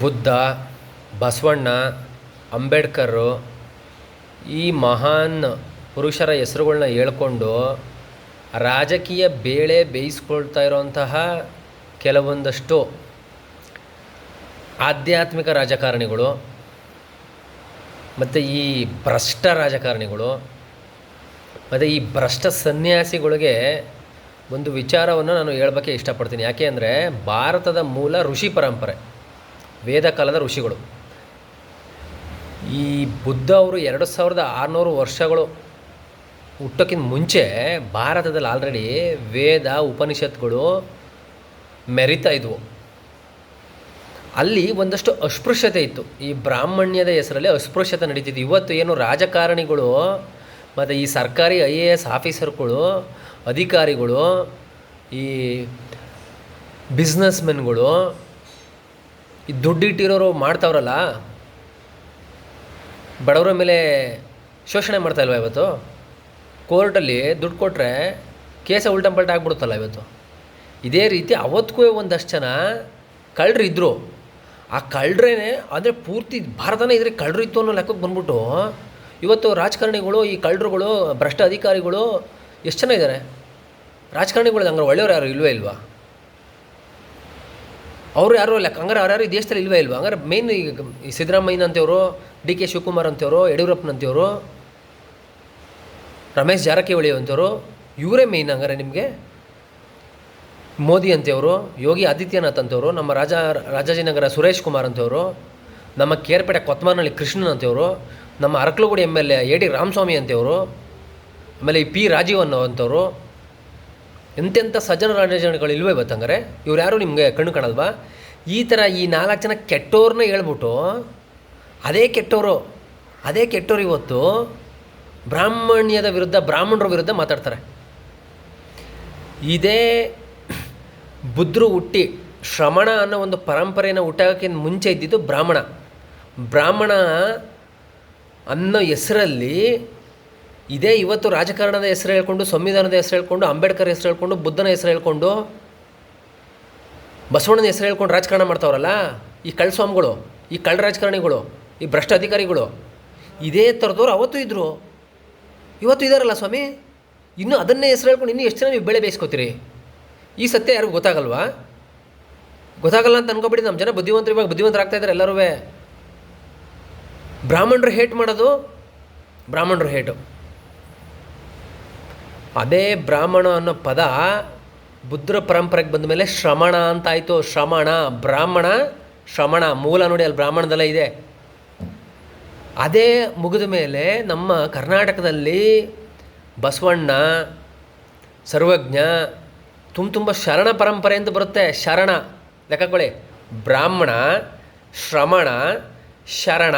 ಬುದ್ಧ, ಬಸವಣ್ಣ, ಅಂಬೇಡ್ಕರು ಈ ಮಹಾನ್ ಪುರುಷರ ಹೆಸರುಗಳ್ನ ಹೇಳ್ಕೊಂಡು ರಾಜಕೀಯ ಬೇಳೆ ಬೇಯಿಸ್ಕೊಳ್ತಾ ಇರೋಂತಹ ಕೆಲವೊಂದಷ್ಟು ಆಧ್ಯಾತ್ಮಿಕ ರಾಜಕಾರಣಿಗಳು ಮತ್ತು ಈ ಭ್ರಷ್ಟ ರಾಜಕಾರಣಿಗಳು ಮತ್ತು ಈ ಭ್ರಷ್ಟ ಸನ್ಯಾಸಿಗಳಿಗೆ ಒಂದು ವಿಚಾರವನ್ನು ನಾನು ಹೇಳಬೇಕೆ ಇಷ್ಟಪಡ್ತೀನಿ. ಯಾಕೆ ಅಂದರೆ ಭಾರತದ ಮೂಲ ಋಷಿ ಪರಂಪರೆ. ವೇದ ಕಾಲದ ಋಷಿಗಳು. ಈ ಬುದ್ಧ ಅವರು ಎರಡು ಸಾವಿರದ ಆರುನೂರು ವರ್ಷಗಳು ಹುಟ್ಟೋಕ್ಕಿಂತ ಮುಂಚೆ ಭಾರತದಲ್ಲಿ ಆಲ್ರೆಡಿ ವೇದ, ಉಪನಿಷತ್ಗಳು ಮೆರಿತಾ ಇದ್ವು. ಅಲ್ಲಿ ಒಂದಷ್ಟು ಅಸ್ಪೃಶ್ಯತೆ ಇತ್ತು. ಈ ಬ್ರಾಹ್ಮಣ್ಯದ ಹೆಸರಲ್ಲಿ ಅಸ್ಪೃಶ್ಯತೆ ನಡೀತಿತ್ತು. ಇವತ್ತು ಏನು ರಾಜಕಾರಣಿಗಳು ಮತ್ತು ಈ ಸರ್ಕಾರಿ ಐ ಎ ಎಸ್ ಆಫೀಸರ್ಗಳು, ಅಧಿಕಾರಿಗಳು, ಈ ಬಿಸ್ನೆಸ್ಮೆನ್ಗಳು ಈ ದುಡ್ಡಿಟ್ಟಿರೋರು ಮಾಡ್ತಾವ್ರಲ್ಲ, ಬಡವರ ಮೇಲೆ ಶೋಷಣೆ ಮಾಡ್ತಾ ಇಲ್ವಾ ಇವತ್ತು? ಕೋರ್ಟಲ್ಲಿ ದುಡ್ಡು ಕೊಟ್ಟರೆ ಕೇಸ ಉಲ್ಟಂಪಲ್ಟ ಆಗ್ಬಿಡುತ್ತಲ್ಲ ಇವತ್ತು. ಇದೇ ರೀತಿ ಅವತ್ತಿಗೂ ಒಂದಷ್ಟು ಜನ ಕಳ್ಳರು ಇದ್ದರು ಆ ಕಳ್ಳರೇ ಅಂದರೆ ಪೂರ್ತಿ ಭಾರತನೇ ಇದ್ರೆ ಕಳ್ಳರು ಇತ್ತು ಅನ್ನೋ ಲೆಕ್ಕಕ್ಕೆ ಬಂದ್ಬಿಟ್ಟು ಇವತ್ತು ರಾಜಕಾರಣಿಗಳು, ಈ ಕಳ್ಳರುಗಳು ಭ್ರಷ್ಟ ಅಧಿಕಾರಿಗಳು ಎಷ್ಟು ಜನ ಇದ್ದಾರೆ ರಾಜಕಾರಣಿಗಳು ಹಂಗಾರೆ ಒಳ್ಳೆಯವ್ರು ಯಾರು ಇಲ್ವೇ ಇಲ್ವಾ? ಅವರು ಯಾರು ಲೆಕ್ಕ ಹಂಗಾರೆ ಅವ್ರು ಯಾರು ಈ ದೇಶದಲ್ಲಿ ಇಲ್ವೇ ಇಲ್ವಾ? ಹಂಗಾರೆ ಮೇನ್ ಈಗ ಈ ಸಿದ್ದರಾಮಯ್ಯನಂತೇವರು ಡಿ ಕೆ ಶಿವಕುಮಾರ್ ಅಂತೇವರು ಯಡಿಯೂರಪ್ಪನಂತೇವರು ರಮೇಶ್ ಜಾರಕಿಹೊಳಿ ಅಂತೇವರು ಇವರೇ ಮೇಯ್ನ್ ಹಂಗಾರೆ ನಿಮಗೆ. ಮೋದಿ ಅಂತೇವರು ಯೋಗಿ ಆದಿತ್ಯನಾಥ್ ಅಂತೇವರು ನಮ್ಮ ರಾಜ ರಾಜಾಜಿನಗರ ಸುರೇಶ್ ಕುಮಾರ್ ಅಂತವರು ನಮ್ಮ ಕೇರ್ಪೇಟೆ ಕೊತ್ಮಾನಹಳ್ಳಿ ಕೃಷ್ಣನ್ ಅಂತೇವರು ನಮ್ಮ ಅರಕಲಗುಡಿ M L A A D Ramaswamy ಅಂತೇವರು ಆಮೇಲೆ ಈ ಪಿ ರಾಜೀವ್ ಅನ್ನೋ ಅಂಥವ್ರು ಎಂತೆಂಥ ಸಜ್ಜನ ರಾಜಕಾರಣಿಗಳು ಇಲ್ವೇ ಇವತ್ತಂಗಾರೆ ಇವ್ರು ಯಾರು ನಿಮಗೆ ಕಣ್ಣು ಕಾಣಲ್ವಾ? ಈ ಥರ ಈ ನಾಲ್ಕು ಜನ ಕೆಟ್ಟವ್ರನ್ನ ಹೇಳ್ಬಿಟ್ಟು, ಅದೇ ಕೆಟ್ಟವರು ಅದೇ ಕೆಟ್ಟವ್ರು ಇವತ್ತು ಬ್ರಾಹ್ಮಣ್ಯದ ವಿರುದ್ಧ, ಬ್ರಾಹ್ಮಣರ ವಿರುದ್ಧ ಮಾತಾಡ್ತಾರೆ. ಇದೇ ಬುದ್ಧರು ಹುಟ್ಟಿ, ಶ್ರಮಣ ಅನ್ನೋ ಒಂದು ಪರಂಪರೆಯನ್ನು ಹುಟ್ಟೋಕ್ಕಿಂತ ಮುಂಚೆ ಇದ್ದಿದ್ದು ಬ್ರಾಹ್ಮಣ. ಬ್ರಾಹ್ಮಣ ಅನ್ನೋ ಹೆಸರಲ್ಲಿ ಇದೇ ಇವತ್ತು ರಾಜಕಾರಣದ ಹೆಸರು ಹೇಳ್ಕೊಂಡು, ಸಂವಿಧಾನದ ಹೆಸರು ಹೇಳ್ಕೊಂಡು, ಅಂಬೇಡ್ಕರ್ ಹೆಸರು ಹೇಳ್ಕೊಂಡು, ಬುದ್ಧನ ಹೆಸರು ಹೇಳ್ಕೊಂಡು, ಬಸವಣ್ಣನ ಹೆಸರು ಹೇಳ್ಕೊಂಡು ರಾಜಕಾರಣ ಮಾಡ್ತಾವ್ರಲ್ಲ? ಈ ಕಳ್ಳ ಸ್ವಾಮಿಗಳು ಈ ಕಳ್ಳ ರಾಜಕಾರಣಿಗಳು, ಈ ಭ್ರಷ್ಟ ಅಧಿಕಾರಿಗಳು, ಇದೇ ಥರದವ್ರು ಅವತ್ತು ಇದ್ದರು ಇವತ್ತು ಇದ್ದಾರಲ್ಲ ಸ್ವಾಮಿ? ಇನ್ನೂ ಅದನ್ನೇ ಹೆಸರು ಹೇಳ್ಕೊಂಡು ಇನ್ನೂ ಎಷ್ಟು ಜನ ನೀವು ಬೆಳೆ ಬೇಯಿಸ್ಕೋತೀರಿ? ಈ ಸತ್ಯ ಯಾರಿಗೂ ಗೊತ್ತಾಗಲ್ವಾ? ಗೊತ್ತಾಗಲ್ಲ ಅಂತ ಅನ್ಕೋಬಿಡಿ ನಮ್ಮ ಜನ ಬುದ್ಧಿವಂತರು ಇವಾಗ ಬುದ್ಧಿವಂತರಾಗ್ತಾ ಇದ್ದಾರೆ ಎಲ್ಲರೂ. ಬ್ರಾಹ್ಮಣರು ಹೇಟ್ ಮಾಡೋದು, ಬ್ರಾಹ್ಮಣರು ಹೇಟು. ಅದೇ ಬ್ರಾಹ್ಮಣ ಅನ್ನೋ ಪದ ಬುದ್ಧರ ಪರಂಪರೆಗೆ ಬಂದ ಮೇಲೆ ಶ್ರಮಣ ಅಂತ ಆಯಿತು ಶ್ರಮಣ, ಬ್ರಾಹ್ಮಣ, ಶ್ರಮಣ. ಮೂಲ ನೋಡಿ ಅಲ್ಲಿ ಬ್ರಾಹ್ಮಣದಲ್ಲೇ ಇದೆ. ಅದೇ ಮುಗಿದ ಮೇಲೆ ನಮ್ಮ ಕರ್ನಾಟಕದಲ್ಲಿ ಬಸವಣ್ಣ, ಸರ್ವಜ್ಞ, ತುಂಬ ತುಂಬ ಶರಣ ಪರಂಪರೆ ಅಂತ ಬರುತ್ತೆ. ಶರಣ ಲೆಕ್ಕಕೊಳ್ಳಿ ಬ್ರಾಹ್ಮಣ, ಶ್ರಮಣ, ಶರಣ.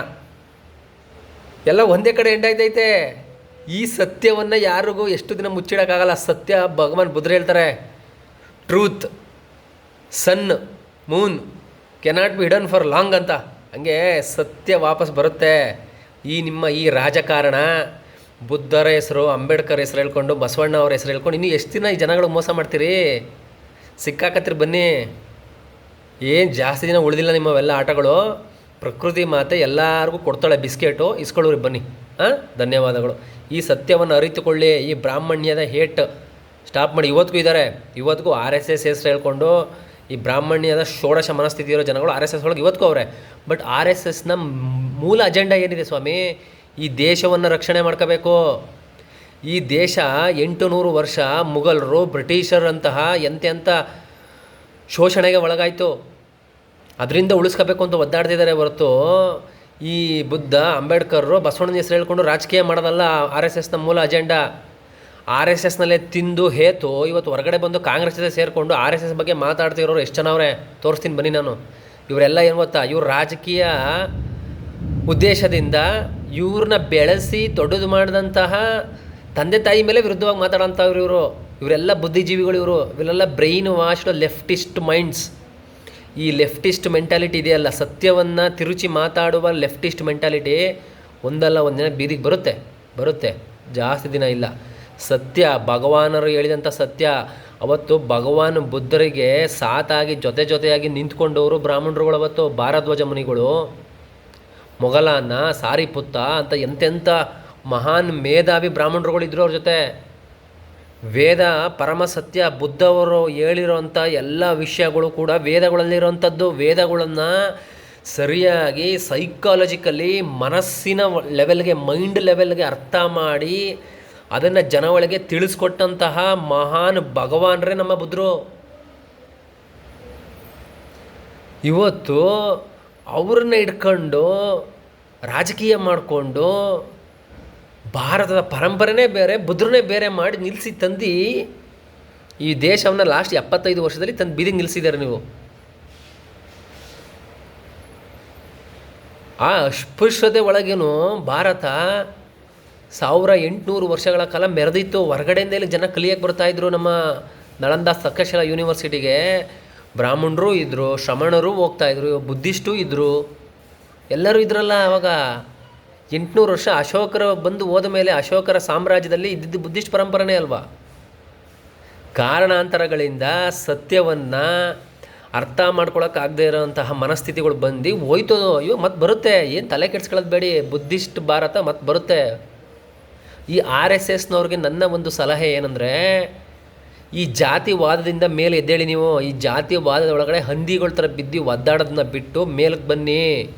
ಎಲ್ಲ ಒಂದೇ ಕಡೆ ಎಂಡಾಯ್ತೈತೆ. ಈ ಸತ್ಯವನ್ನು ಯಾರಿಗೂ ಎಷ್ಟು ದಿನ ಮುಚ್ಚಿಡೋಕ್ಕಾಗಲ್ಲ. ಸತ್ಯ ಭಗವಾನ್ ಬುದ್ಧ ಹೇಳ್ತಾರೆ. Truth sun moon cannot be hidden for long ಅಂತ. ಹಂಗೆ ಸತ್ಯ ವಾಪಸ್ ಬರುತ್ತೆ. ಈ ನಿಮ್ಮ ಈ ರಾಜಕಾರಣ, ಬುದ್ಧರ ಹೆಸರು, ಅಂಬೇಡ್ಕರ್ ಹೆಸರು ಹೇಳ್ಕೊಂಡು, ಬಸವಣ್ಣ ಅವ್ರ ಹೆಸರು ಹೇಳ್ಕೊಂಡು ಇನ್ನೂ ಎಷ್ಟು ದಿನ ಈ ಜನಗಳು ಮೋಸ ಮಾಡ್ತೀರಿ? ಸಿಕ್ಕಾಕತ್ತೀರಿ ಬನ್ನಿ. ಏನು ಜಾಸ್ತಿ ದಿನ ಉಳಿದಿಲ್ಲ ನಿಮ್ಮವೆಲ್ಲ ಆಟಗಳು. ಪ್ರಕೃತಿ ಮಾತೆ ಎಲ್ಲರಿಗೂ ಕೊಡ್ತಾಳೆ ಬಿಸ್ಕೆಟು. ಇಸ್ಕೊಳ್ಳೋರಿ ಬನ್ನಿ. ಧನ್ಯವಾದಗಳು. ಈ ಸತ್ಯವನ್ನು ಅರಿತುಕೊಳ್ಳಿ. ಈ ಬ್ರಾಹ್ಮಣ್ಯದ ಹೇಟ್ ಸ್ಟಾಪ್ ಮಾಡಿ. ಇವತ್ತಿಗೂ ಇದ್ದಾರೆ. ಇವತ್ತಿಗೂ ಆರ್ ಎಸ್ ಎಸ್ ಹೆಸರು ಹೇಳ್ಕೊಂಡು ಈ ಬ್ರಾಹ್ಮಣ್ಯದ ಷೋಡಶ ಮನಸ್ಥಿತಿ ಇರೋ ಜನಗಳು ಆರ್ ಎಸ್ ಎಸ್ ಒಳಗೆ ಇವತ್ತಿಗೂ ಅವರೇ. ಬಟ್ ಆರ್ ಎಸ್ ಎಸ್ನ ಮೂಲ ಅಜೆಂಡಾ ಏನಿದೆ ಸ್ವಾಮಿ? ಈ ದೇಶವನ್ನು ರಕ್ಷಣೆ ಮಾಡ್ಕೋಬೇಕು. ಈ ದೇಶ ಎಂಟು ನೂರು ವರ್ಷ ಮುಘಲರು, ಬ್ರಿಟಿಷರಂತಹ ಎಂತೆಂಥ ಶೋಷಣೆಗೆ ಒಳಗಾಯಿತು. ಅದರಿಂದ ಉಳಿಸ್ಕೋಬೇಕು ಅಂತ ಒದ್ದಾಡ್ತಿದ್ದಾರೆ ಹೊರತು ಈ ಬುದ್ಧ ಅಂಬೇಡ್ಕರ್ರು ಬಸವಣ್ಣನ ಹೆಸರು ಹೇಳ್ಕೊಂಡು ರಾಜಕೀಯ ಮಾಡೋದಲ್ಲ ಆರ್ ಎಸ್ ಎಸ್ನ ಮೂಲ ಅಜೆಂಡಾ. ಆರ್ ಎಸ್ ಎಸ್ನಲ್ಲೇ ತಿಂದು ಹೇತು, ಇವತ್ತು ಹೊರಗಡೆ ಬಂದು ಕಾಂಗ್ರೆಸ್ ಜೊತೆ ಸೇರಿಕೊಂಡು ಆರ್ ಎಸ್ ಎಸ್ ಬಗ್ಗೆ ಮಾತಾಡ್ತಿರೋರು ಎಷ್ಟು ಜನ ಅವರೇ? ತೋರಿಸ್ತೀನಿ ಬನ್ನಿ ನಾನು. ಇವರೆಲ್ಲ ಏನು ಗೊತ್ತಾ? ಇವ್ರು ರಾಜಕೀಯ ಉದ್ದೇಶದಿಂದ ಇವ್ರನ್ನ ಬೆಳೆಸಿ ದೊಡ್ಡದು ಮಾಡಿದಂತಹ ತಂದೆ ತಾಯಿ ಮೇಲೆ ವಿರುದ್ಧವಾಗಿ ಮಾತಾಡೋಂಥವ್ರು ಇವರು. ಇವರೆಲ್ಲ ಬುದ್ಧಿಜೀವಿಗಳು ಇವರು. ಇವರೆಲ್ಲ ಬ್ರೈನ್ ವಾಶ್ಡ್ ಲೆಫ್ಟಿಸ್ಟ್ ಮೈಂಡ್ಸ್. ಈ ಲೆಫ್ಟಿಸ್ಟ್ ಮೆಂಟಾಲಿಟಿ ಇದೆಯಲ್ಲ, ಸತ್ಯವನ್ನು ತಿರುಚಿ ಮಾತಾಡುವ ಲೆಫ್ಟಿಸ್ಟ್ ಮೆಂಟಾಲಿಟಿ ಒಂದಲ್ಲ ಒಂದು ದಿನ ಬೀದಿಗೆ ಬರುತ್ತೆ ಬರುತ್ತೆ, ಜಾಸ್ತಿ ದಿನ ಇಲ್ಲ. ಸತ್ಯ, ಭಗವಾನರು ಹೇಳಿದಂಥ ಸತ್ಯ, ಅವತ್ತು ಭಗವಾನ್ ಬುದ್ಧರಿಗೆ ಸಾತಾಗಿ ಜೊತೆ ಜೊತೆಯಾಗಿ ನಿಂತ್ಕೊಂಡವರು ಬ್ರಾಹ್ಮಣರುಗಳು ಅವತ್ತು ಭಾರದ್ವಾಜ ಮುನಿಗಳು. ಮೊಘಲಾನ ಸಾರಿಪುತ್ತ ಅಂತ ಎಂತೆಂಥ ಮಹಾನ್ ಮೇಧಾವಿ ಬ್ರಾಹ್ಮಣರುಗಳಿದ್ರು ಅವ್ರ ಜೊತೆ. ವೇದ ಪರಮ ಸತ್ಯ ಬುದ್ಧವರು ಹೇಳಿರೋಂಥ ಎಲ್ಲ ವಿಷಯಗಳು ಕೂಡ ವೇದಗಳಲ್ಲಿರೋಂಥದ್ದು ವೇದಗಳನ್ನು ಸರಿಯಾಗಿ ಸೈಕಾಲಜಿಕಲಿ ಮನಸ್ಸಿನ ಲೆವೆಲ್ಗೆ ಮೈಂಡ್ ಲೆವೆಲ್ಗೆ ಅರ್ಥ ಮಾಡಿ ಅದನ್ನು ಜನ ಒಳಗೆ ತಿಳಿಸ್ಕೊಟ್ಟಂತಹ ಮಹಾನ್ ಭಗವಾನ್ರೇ ನಮ್ಮ ಬುದ್ಧರು. ಇವತ್ತು ಅವ್ರನ್ನ ಇಟ್ಕೊಂಡು ರಾಜಕೀಯ ಮಾಡಿಕೊಂಡು ಭಾರತದ ಪರಂಪರೆನೇ ಬೇರೆ ಬುದ್ರನೇ ಬೇರೆ ಮಾಡಿ ನಿಲ್ಲಿಸಿ ತಂದು ಈ ದೇಶವನ್ನು ಲಾಸ್ಟ್ ಎಪ್ಪತ್ತೈದು ವರ್ಷದಲ್ಲಿ ತಂದು ಬೀದಿಗೆ ನಿಲ್ಲಿಸಿದ್ದಾರೆ ನೀವು. ಆ ಅಸ್ಪೃಶ್ಯತೆ ಒಳಗೇನು ಭಾರತ ಸಾವಿರ ಎಂಟುನೂರು ವರ್ಷಗಳ ಕಾಲ ಮೆರೆದಿತ್ತು. ಹೊರಗಡೆಯಿಂದ ಜನ ಕಲಿಯಕ್ಕೆ ಬರ್ತಾಯಿದ್ರು ನಮ್ಮ ನಳಂದ ಸಕ್ಕಶಲ ಯೂನಿವರ್ಸಿಟಿಗೆ. ಬ್ರಾಹ್ಮಣರು ಇದ್ದರು ಶ್ರಮಣರು ಹೋಗ್ತಾಯಿದ್ರು ಬುದ್ಧಿಸ್ಟು ಇದ್ದರು ಎಲ್ಲರೂ ಇದ್ರಲ್ಲ ಅವಾಗ. ಎಂಟುನೂರು ವರ್ಷ ಅಶೋಕರ ಬಂದು ಹೋದ ಮೇಲೆ ಅಶೋಕರ ಸಾಮ್ರಾಜ್ಯದಲ್ಲಿ ಇದ್ದಿದ್ದು ಬುದ್ಧಿಸ್ಟ್ ಪರಂಪರೆನೇ ಅಲ್ವಾ? ಕಾರಣಾಂತರಗಳಿಂದ ಸತ್ಯವನ್ನು ಅರ್ಥ ಮಾಡ್ಕೊಳಕ್ಕಾಗದೇ ಇರೋಂತಹ ಮನಸ್ಥಿತಿಗಳು ಬಂದು ಹೋಯ್ತು ಅಯ್ಯೋ ಮತ್ತೆ ಬರುತ್ತೆ. ಏನು ತಲೆ ಕೆಡ್ಸ್ಕೊಳ್ಳೋದು ಬೇಡಿ. ಬುದ್ಧಿಸ್ಟ್ ಭಾರತ ಮತ್ತೆ ಬರುತ್ತೆ. ಈ ಆರ್ ಎಸ್ ಎಸ್ನವ್ರಿಗೆ ನನ್ನ ಒಂದು ಸಲಹೆ ಏನಂದರೆ, ಈ ಜಾತಿವಾದದಿಂದ ಮೇಲೆ ಎದ್ದೇಳಿ ನೀವು. ಈ ಜಾತಿವಾದದ ಒಳಗಡೆ ಹಂದಿಗಳ ಥರ ಬಿದ್ದು ಒದ್ದಾಡೋದನ್ನ ಬಿಟ್ಟು ಮೇಲಕ್ಕೆ ಬನ್ನಿ.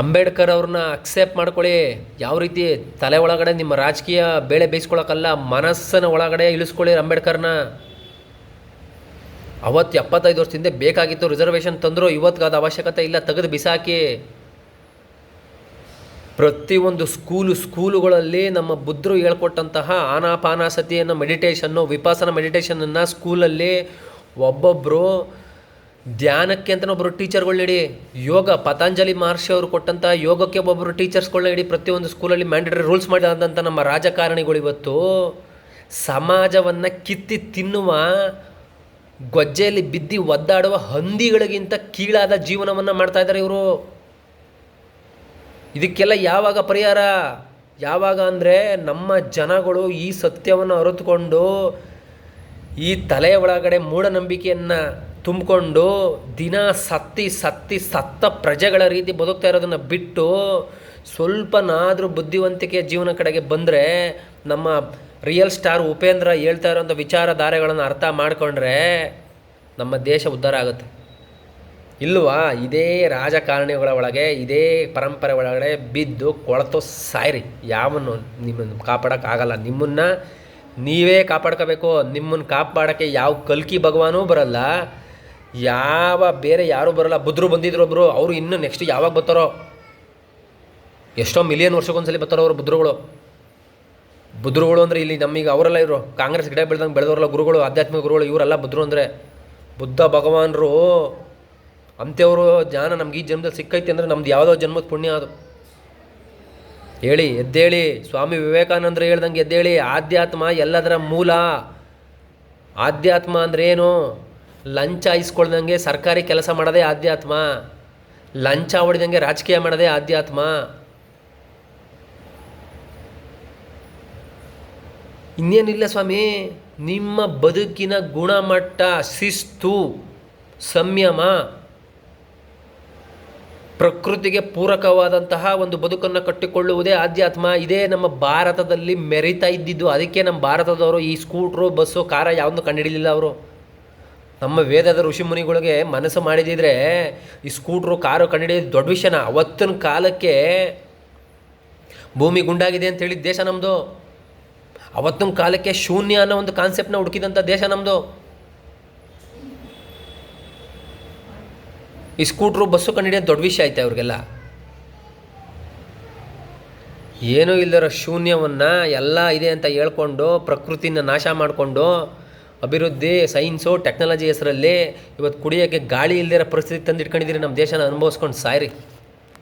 ಅಂಬೇಡ್ಕರ್ ಅವ್ರನ್ನ ಅಕ್ಸೆಪ್ಟ್ ಮಾಡ್ಕೊಳ್ಳಿ. ಯಾವ ರೀತಿ ತಲೆ ಒಳಗಡೆ ನಿಮ್ಮ ರಾಜಕೀಯ ಬೇಳೆ ಬೇಯಿಸ್ಕೊಳಕ್ಕಲ್ಲ, ಮನಸ್ಸನ್ನು ಒಳಗಡೆ ಇಳಿಸ್ಕೊಳ್ಳಿ ಅಂಬೇಡ್ಕರ್ನ. ಅವತ್ತು ಎಪ್ಪತ್ತೈದು ಹಿಂದೆ ಬೇಕಾಗಿತ್ತು ರಿಸರ್ವೇಷನ್ ತಂದರು ಇವತ್ತಿಗಾದ ಅವಶ್ಯಕತೆ ಇಲ್ಲ, ತೆಗೆದು ಬಿಸಾಕಿ. ಪ್ರತಿಯೊಂದು ಸ್ಕೂಲು ಸ್ಕೂಲುಗಳಲ್ಲಿ ನಮ್ಮ ಬುದ್ಧರು ಹೇಳ್ಕೊಟ್ಟಂತಹ ಆನಾಪಾನಾಸತಿಯನ್ನು ಮೆಡಿಟೇಷನ್ನು ವಿಪಾಸನ ಮೆಡಿಟೇಷನನ್ನು ಸ್ಕೂಲಲ್ಲಿ ಒಬ್ಬೊಬ್ಬರು ಧ್ಯಾನಕ್ಕೆ ಅಂತ ಒಬ್ಬರು ಟೀಚರ್ಗಳು ನೀಡಿ ಯೋಗ, ಪತಂಜಲಿ ಮಹರ್ಷಿ ಅವರು ಕೊಟ್ಟಂಥ ಯೋಗಕ್ಕೆ ಒಬ್ಬೊಬ್ಬರು ಟೀಚರ್ಸ್ಗಳನ್ನ ಇಡಿ ಪ್ರತಿಯೊಂದು ಸ್ಕೂಲಲ್ಲಿ ಮ್ಯಾಂಡೇಟರಿ ರೂಲ್ಸ್ ಮಾಡಿದಂಥ ನಮ್ಮ ರಾಜಕಾರಣಿಗಳು ಇವತ್ತು, ಸಮಾಜವನ್ನು ಕಿತ್ತಿ ತಿನ್ನುವ, ಗೊಜ್ಜೆಯಲ್ಲಿ ಬಿದ್ದು ಒದ್ದಾಡುವ ಹಂದಿಗಳಿಗಿಂತ ಕೀಳಾದ ಜೀವನವನ್ನು ಮಾಡ್ತಾ ಇದ್ದಾರೆ ಇವರು. ಇದಕ್ಕೆಲ್ಲ ಯಾವಾಗ ಪರಿಹಾರ? ಯಾವಾಗ ಅಂದರೆ ನಮ್ಮ ಜನಗಳು ಈ ಸತ್ಯವನ್ನು ಅರಿತುಕೊಂಡು ಈ ತಲೆಯ ಒಳಗಡೆ ಮೂಢನಂಬಿಕೆಯನ್ನು ತುಂಬಿಕೊಂಡು ದಿನ ಸತ್ತಿ ಸತ್ತಿ ಸತ್ತ ಪ್ರಜೆಗಳ ರೀತಿ ಬದುಕ್ತಾ ಇರೋದನ್ನು ಬಿಟ್ಟು ಸ್ವಲ್ಪನಾದರೂ ಬುದ್ಧಿವಂತಿಕೆ ಜೀವನ ಕಡೆಗೆ ಬಂದರೆ ನಮ್ಮ ರಿಯಲ್ ಸ್ಟಾರ್ ಉಪೇಂದ್ರ ಹೇಳ್ತಾ ಇರೋಂಥ ವಿಚಾರಧಾರೆಗಳನ್ನು ಅರ್ಥ ಮಾಡಿಕೊಂಡ್ರೆ ನಮ್ಮ ದೇಶ ಉದ್ಧಾರ ಆಗುತ್ತೆ. ಇಲ್ವಾ? ಇದೇ ರಾಜಕಾರಣಿಗಳ ಒಳಗೆ, ಇದೇ ಪರಂಪರೆ ಒಳಗಡೆ ಬಿದ್ದು ಕೊಳತು ಸಾಯ್ರಿ. ಯಾವನ್ನು ನಿಮ್ಮನ್ನು ಕಾಪಾಡೋಕ್ಕಾಗಲ್ಲ. ನಿಮ್ಮನ್ನು ನೀವೇ ಕಾಪಾಡ್ಕೋಬೇಕು. ನಿಮ್ಮನ್ನು ಕಾಪಾಡೋಕ್ಕೆ ಯಾವ ಕಲ್ಕಿ ಭಗವಾನೂ ಬರಲ್ಲ. ಯಾವ ಬೇರೆ ಯಾರೂ ಬರಲ್ಲ. ಬುದ್ಧರು ಬಂದಿದ್ರು ಒಬ್ಬರು ಅವರು ಇನ್ನು ನೆಕ್ಸ್ಟ್ ಯಾವಾಗ ಬರ್ತಾರೋ? ಎಷ್ಟೋ ಮಿಲಿಯನ್ ವರ್ಷಕ್ಕೊಂದ್ಸಲಿ ಬರ್ತಾರೋ ಅವರು ಬುದ್ಧರುಗಳು ಬುದ್ಧರುಗಳು ಅಂದರೆ ಇಲ್ಲಿ ನಮಗೆ ಅವರೆಲ್ಲ ಇವರು. ಕಾಂಗ್ರೆಸ್ ಗಿಡ ಬೆಳೆದಂಗೆ ಬೆಳೆದವರಲ್ಲ ಗುರುಗಳು, ಆಧ್ಯಾತ್ಮಿಕ ಗುರುಗಳು, ಇವರೆಲ್ಲ ಬುದ್ಧರು ಅಂದರೆ ಬುದ್ಧ ಭಗವಾನರು. ಅಂತೆಯವರು ಜ್ಞಾನ ನಮ್ಗೆ ಈ ಜನ್ಮದಲ್ಲಿ ಸಿಕ್ಕೈತಿ ಅಂದರೆ ನಮ್ದು ಯಾವುದೋ ಜನ್ಮದ ಪುಣ್ಯ ಅದು. ಹೇಳಿ, ಎದ್ದೇಳಿ. ಸ್ವಾಮಿ ವಿವೇಕಾನಂದರು ಹೇಳ್ದಂಗೆ ಎದ್ದೇಳಿ, ಆಧ್ಯಾತ್ಮ ಎಲ್ಲದರ ಮೂಲ. ಆಧ್ಯಾತ್ಮ ಅಂದ್ರೇನು ಲಂಚ ಇಸ್ಕೊಳ್ದಂಗೆ ಸರ್ಕಾರಿ ಕೆಲಸ ಮಾಡೋದೇ ಆಧ್ಯಾತ್ಮ. ಲಂಚ ಹೊಡೆದಂಗೆ ರಾಜಕೀಯ ಮಾಡೋದೇ ಆಧ್ಯಾತ್ಮ. ಇನ್ನೇನಿಲ್ಲ ಸ್ವಾಮಿ, ನಿಮ್ಮ ಬದುಕಿನ ಗುಣಮಟ್ಟ, ಶಿಸ್ತು, ಸಂಯಮ, ಪ್ರಕೃತಿಗೆ ಪೂರಕವಾದಂತಹ ಒಂದು ಬದುಕನ್ನು ಕಟ್ಟಿಕೊಳ್ಳುವುದೇ ಆಧ್ಯಾತ್ಮ. ಇದೇ ನಮ್ಮ ಭಾರತದಲ್ಲಿ ಮೆರಿತಾ ಇದ್ದಿದ್ದು. ಅದಕ್ಕೆ ನಮ್ಮ ಭಾರತದವರು ಈ ಸ್ಕೂಟ್ರು, ಬಸ್ಸು, ಕಾರ ಯಾವುದನ್ನು ಕಂಡುಹಿಡಿಲಿಲ್ಲ ಅವರು. ನಮ್ಮ ವೇದದ ಋಷಿಮುನಿಗಳಿಗೆ ಮನಸ್ಸು ಮಾಡಿದಿದ್ರೆ ಈ ಸ್ಕೂಟ್ರು, ಕಾರು ಕಂಡಿಡಿ ದೊಡ್ಡ ವಿಷಯನ. ಅವತ್ತಿನ ಕಾಲಕ್ಕೆ ಭೂಮಿ ಗುಂಡಾಗಿದೆ ಅಂತ ಹೇಳಿದ ದೇಶ ನಮ್ಮದು ಅವತ್ತಿನ ಕಾಲಕ್ಕೆ ಶೂನ್ಯ ಅನ್ನೋ ಒಂದು ಕಾನ್ಸೆಪ್ಟ್ನ ಹುಡುಕಿದಂಥ ದೇಶ ನಮ್ಮದು ಈ ಸ್ಕೂಟ್ರು, ಬಸ್ಸು ಕಂಡಿಡಿಯೋದು ದೊಡ್ಡ ವಿಷಯ ಐತೆ ಅವ್ರಿಗೆಲ್ಲ. ಏನೂ ಇಲ್ಲದಿರೋ ಶೂನ್ಯವನ್ನು ಎಲ್ಲ ಇದೆ ಅಂತ ಹೇಳ್ಕೊಂಡು, ಪ್ರಕೃತಿನ ನಾಶ ಮಾಡಿಕೊಂಡು ಅಭಿವೃದ್ಧಿ ಸೈನ್ಸು ಟೆಕ್ನಾಲಜಿ ಹೆಸರಲ್ಲಿ ಇವತ್ತು ಕುಡಿಯೋಕ್ಕೆ ಗಾಳಿ ಇಲ್ಲದಿರೋ ಪರಿಸ್ಥಿತಿ ತಂದು ಇಟ್ಕೊಂಡಿದ್ದೀರಿ ನಮ್ಮ ದೇಶನ ಅನುಭವಿಸ್ಕೊಂಡು ಸಾಯ್ರಿ.